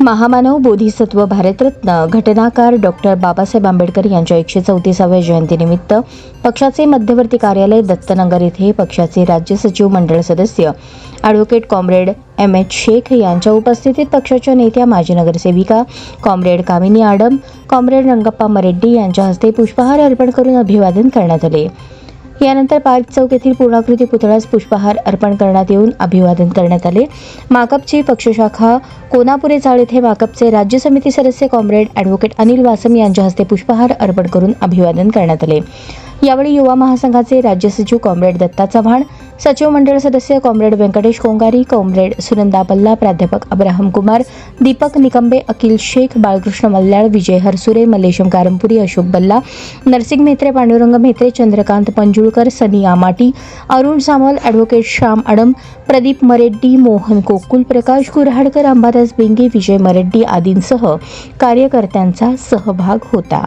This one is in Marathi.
महामानव बोधिसत्व भारतरत्न घटनाकार डॉक्टर बाबासाहेब आंबेडकर यांच्या एकशे चौतीसाव्या जयंतीनिमित्त पक्षाचे मध्यवर्ती कार्यालय दत्तनगर येथे पक्षाचे राज्य सचिव मंडळ सदस्य advocate comrade M H Shaikh यांच्या उपस्थितीत पक्षाच्या नेत्या माजी नगरसेविका कॉम्रेड कामिनी आडम कॉम्रेड रंगप्पा मरेड्डी यांच्या हस्ते पुष्पहार अर्पण करून अभिवादन करण्यात आले. यानंतर पार्क चौक येथील पूर्णाकृती पुतळ्यास पुष्पहार अर्पण करण्यात येऊन अभिवादन करण्यात आले. माकपची पक्षशाखा कोनापुरे चाळ येथे माकपचे राज्य समिती सदस्य कॉम्रेड ॲडव्होकेट अनिल वासम यांच्या हस्ते पुष्पहार अर्पण करून अभिवादन करण्यात आले. यावेळी युवा महासंघाचे राज्य सचिव कॉम्रेड दत्ता चव्हाण सचिव मंडळ सदस्य कॉम्रेड व्यंकटेश कोंगारी कॉम्रेड सुनंदा बल्ला प्राध्यापक अब्राहम कुमार दीपक निकंबे अकिल शेख बाळकृष्ण मल्ल्याळ विजय हरसुरे मल्लेशम कारंपुरी अशोक बल्ला नरसिंग म्हेत्रे पांडुरंग म्हेत्रे चंद्रकांत पंजुळकर सनी आमाटी अरुण सामल ॲडव्होकेट श्याम अडम प्रदीप मरेड्डी मोहन कोकुल प्रकाश कुऱ्हाडकर अंबादास बेंगे विजय मरेड्डी आदींसह कार्यकर्त्यांचा सहभाग होता.